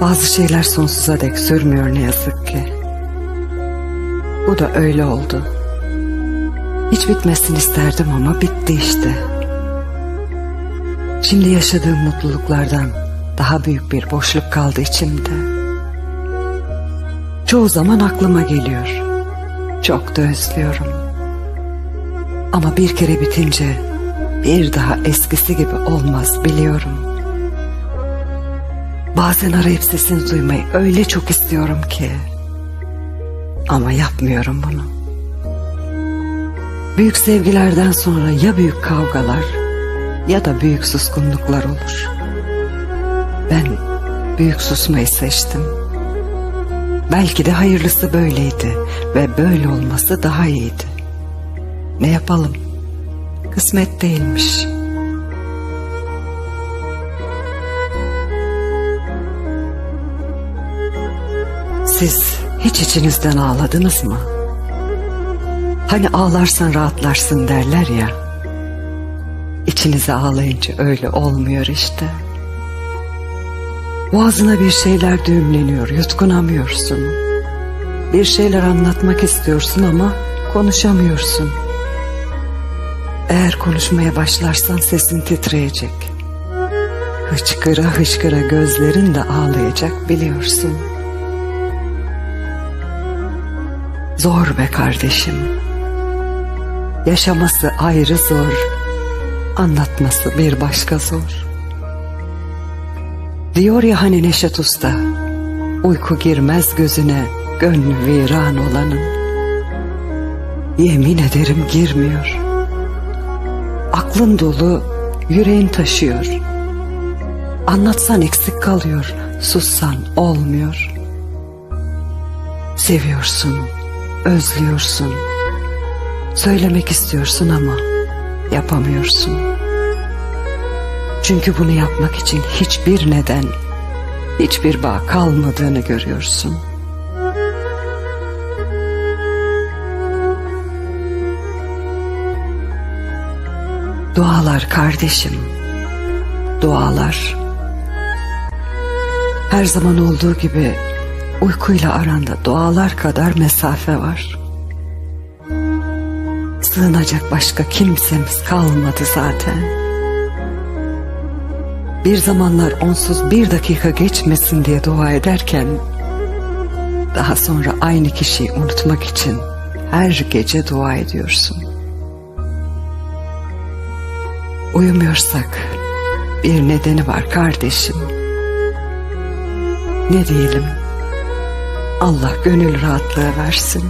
Bazı şeyler sonsuza dek sürmüyor ne yazık ki. Bu da öyle oldu. Hiç bitmesini isterdim ama bitti işte. Şimdi yaşadığım mutluluklardan daha büyük bir boşluk kaldı içimde. Çoğu zaman aklıma geliyor. Çok da özlüyorum. Ama bir kere bitince bir daha eskisi gibi olmaz biliyorum. Bazen arayıp sesini duymayı öyle çok istiyorum ki. Ama yapmıyorum bunu. Büyük sevgilerden sonra ya büyük kavgalar ya da büyük suskunluklar olur. Ben büyük susmayı seçtim. Belki de hayırlısı böyleydi ve böyle olması daha iyiydi. Ne yapalım? Kısmet değilmiş. Siz hiç içinizden ağladınız mı? Hani ağlarsan rahatlarsın derler ya. İçinize ağlayınca öyle olmuyor işte. Boğazına bir şeyler düğümleniyor, yutkunamıyorsun. Bir şeyler anlatmak istiyorsun ama konuşamıyorsun. Eğer konuşmaya başlarsan sesin titreyecek. Hıçkıra hıçkıra gözlerin de ağlayacak biliyorsun. Zor be kardeşim. Yaşaması ayrı zor. Anlatması bir başka zor. Diyor ya hani Neşet Usta. Uyku girmez gözüne gönlü viran olanın. Yemin ederim girmiyor. Aklın dolu, yüreğin taşıyor. Anlatsan eksik kalıyor, sussan olmuyor. Seviyorsun, özlüyorsun. Söylemek istiyorsun ama yapamıyorsun. Çünkü bunu yapmak için hiçbir neden, hiçbir bağ kalmadığını görüyorsun. Dualar kardeşim, dualar. Her zaman olduğu gibi uykuyla aranda dualar kadar mesafe var. Sığınacak başka kimsemiz kalmadı zaten. Bir zamanlar onsuz bir dakika geçmesin diye dua ederken daha sonra aynı kişiyi unutmak için her gece dua ediyorsun. Uyumuyorsak bir nedeni var kardeşim. Ne diyelim? Allah gönül rahatlığı versin.